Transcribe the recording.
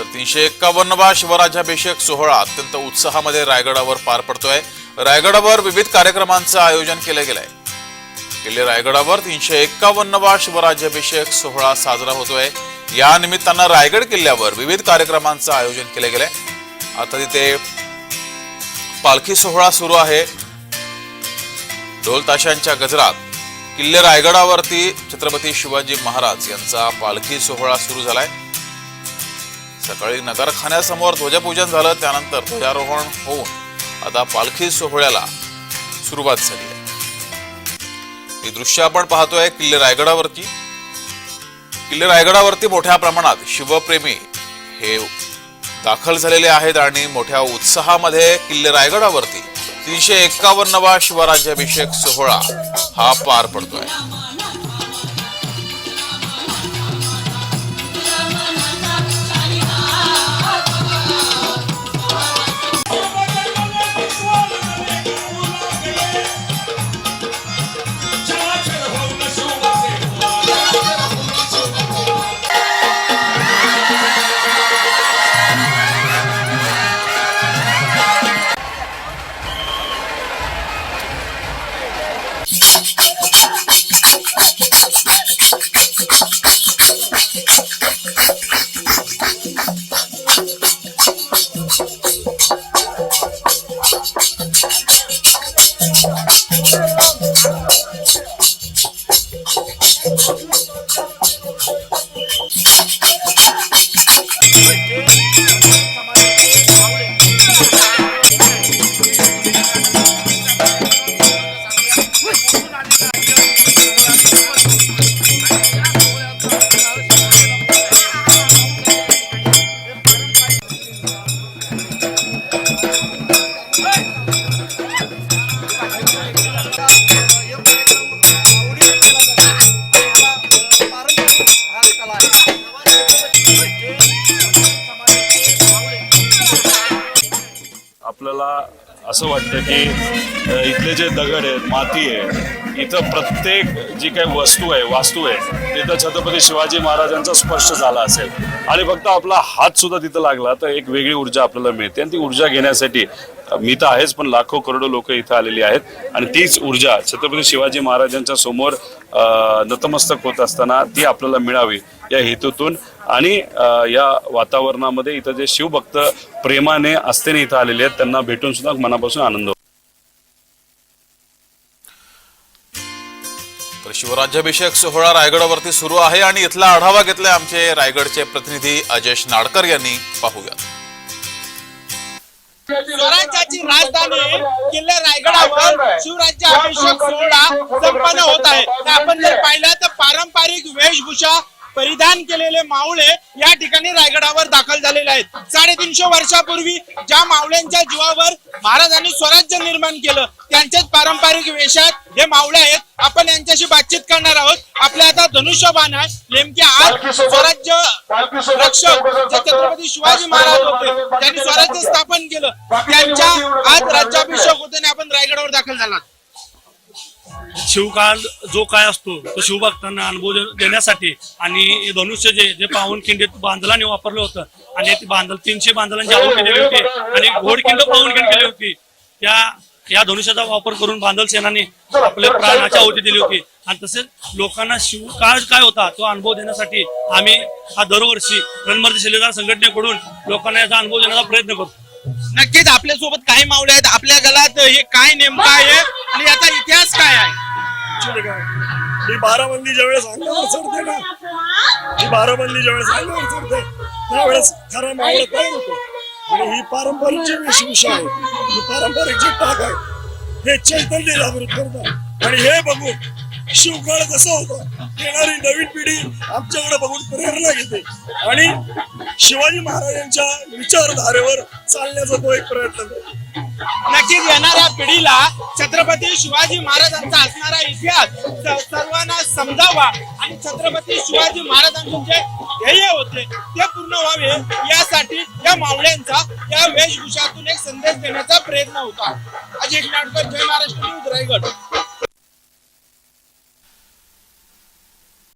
तर तीनशे एक्कावन्नवा शिवराज्याभिषेक सोहळा अत्यंत उत्साहामध्ये रायगडावर पार पडतोय. रायगडावर विविध कार्यक्रमांचं आयोजन केलं गेलंय. किल्ले रायगडावर तीनशे एक्कावन्नवा शिवराज्याभिषेक सोहळा साजरा होतोय. या निमित्तानं रायगड किल्ल्यावर विविध कार्यक्रमांचं आयोजन केलं गेलंय. आता तिथे पालखी सोहळा सुरू आहे. ढोल ताशांच्या गजरात किल्ले रायगडावरती छत्रपती शिवाजी महाराज यांचा पालखी सोहळा सुरू झालाय. सकाळी नगरखान्यासमोर ध्वजपूजन झालं त्यानंतर ध्वजारोहण होऊन आता पालखी सोहळ्याला सुरुवात झाली आहे. ही दृश्य आपण पाहतोय किल्ले रायगडावरती. किल्ले रायगडावरती मोठ्या प्रमाणात शिवप्रेमी हे दाखल झालेले आहेत आणि मोठ्या उत्साहामध्ये किल्ले रायगडावरती. तीनशे एक्कावन्नवा शिवराज्याभिषेक सोहळा हा पार पडतोय. आपल्याला असं वाटतं की इथले जे दगड आहेत माती आहे इथं प्रत्येक जी काही वस्तू आहे वास्तू आहे तिथं छत्रपती शिवाजी महाराजांचा स्पर्श झाला असेल. आणि फक्त आपला हात सुद्धा तिथं लागला तर एक वेगळी ऊर्जा आपल्याला मिळते. आणि ती ऊर्जा घेण्यासाठी मी तर आहेच पण लाखो करोडो लोक इथं आलेली आहेत. आणि तीच ऊर्जा छत्रपती शिवाजी महाराजांच्या समोर नतमस्तक होत असताना ती आपल्याला मिळावी या हेतूतून आणि या वातावरणामध्ये इथं जे शिवभक्त प्रेमाने असतेने इथं आलेले आहेत त्यांना भेटून सुद्धा मनापासून आनंद होतो. तर शिवराज्याभिषेक सोहळा रायगडावरती सुरू आहे आणि इथला आढावा घेतलाय आमचे रायगडचे प्रतिनिधी अजेश नाडकर यांनी. पाहूयात. स्वराज्याची राजधानी किल्ले रायगडावर शिवराज्य अभिषेक सोहळा संपन्न होत आहे. आपण जर पाहिलं तर पारंपरिक वेशभूषा परिधान केलेले मावळे या ठिकाणी रायगडावर दाखल झालेले आहेत. साडेतीनशे वर्षापूर्वी ज्या मावळ्यांच्या जीवावर महाराजांनी स्वराज्य निर्माण केलं त्यांच्याच पारंपरिक वेशात हे मावळे आहेत. आपण यांच्याशी बातचीत करणार आहोत. आपल्या आता धनुष्यबाण आहे. नेमके आज स्वराज्य रक्षक जे छत्रपती शिवाजी महाराज होते. त्यांनी स्वराज्य स्थापन केलं. त्यांच्या आज राज्याभिषेक होते आणि आपण रायगडावर दाखल झालात. शिवकाळ जो काय असतो तो शिवभक्तांना अनुभव देण्यासाठी आणि हे धनुष्य जे जे पावनखिंडीत बांधलाने वापरलं होतं आणि ती बांधल तीनशे बांधलांची आहुती दिली होती आणि घोडखिंड पावनखिंड केली होती. त्या या धनुष्याचा वापर करून बांधल सेनानी आपल्या प्राणाची आहुती दिली होती. आणि तसेच लोकांना शिवकाळ काय होता तो अनुभव देण्यासाठी आम्ही हा दरवर्षी रणमर्दी शिलेदार संघटनेकडून लोकांना याचा अनुभव देण्याचा प्रयत्न करतो. नक्कीच आपल्यासोबत काही मावळे आहेत. आपल्या गलात हे काय नेमकं आहे आणि याचा इतिहास काय आहे? ही बाराबंदी ज्यावेळेस अंगावर चढते ना ही बाराबंदी ज्यावेळेस अंगावर चढते त्यावेळेस खरा मावळा तयार होतो आणि ही पारंपरिक जी वेशभूषा आहे. ही पारंपरिक जे टाक आहे. हे चैतन्य जागृत करतात. आणि हे बघून शिवकाळ कसा होता? येणारी नवीन पिढी आमच्याकडे बघून प्रेरणा घेते. आणि शिवाजी महाराजांच्या विचारधारेवर चालण्याचा तो एक प्रयत्न करतो. नक्कीच येणाऱ्या पिढीला छत्रपती शिवाजी महाराजांचा असणारा इतिहास सर्वांना समजावा आणि छत्रपती शिवाजी महाराजांचे जे ध्येय होते ते पूर्ण व्हावे यासाठी या मावळ्यांचा या वेशभूषातून एक संदेश देण्याचा प्रयत्न होता. अजित नाटकर जय महाराष्ट्र न्यूज रायगड.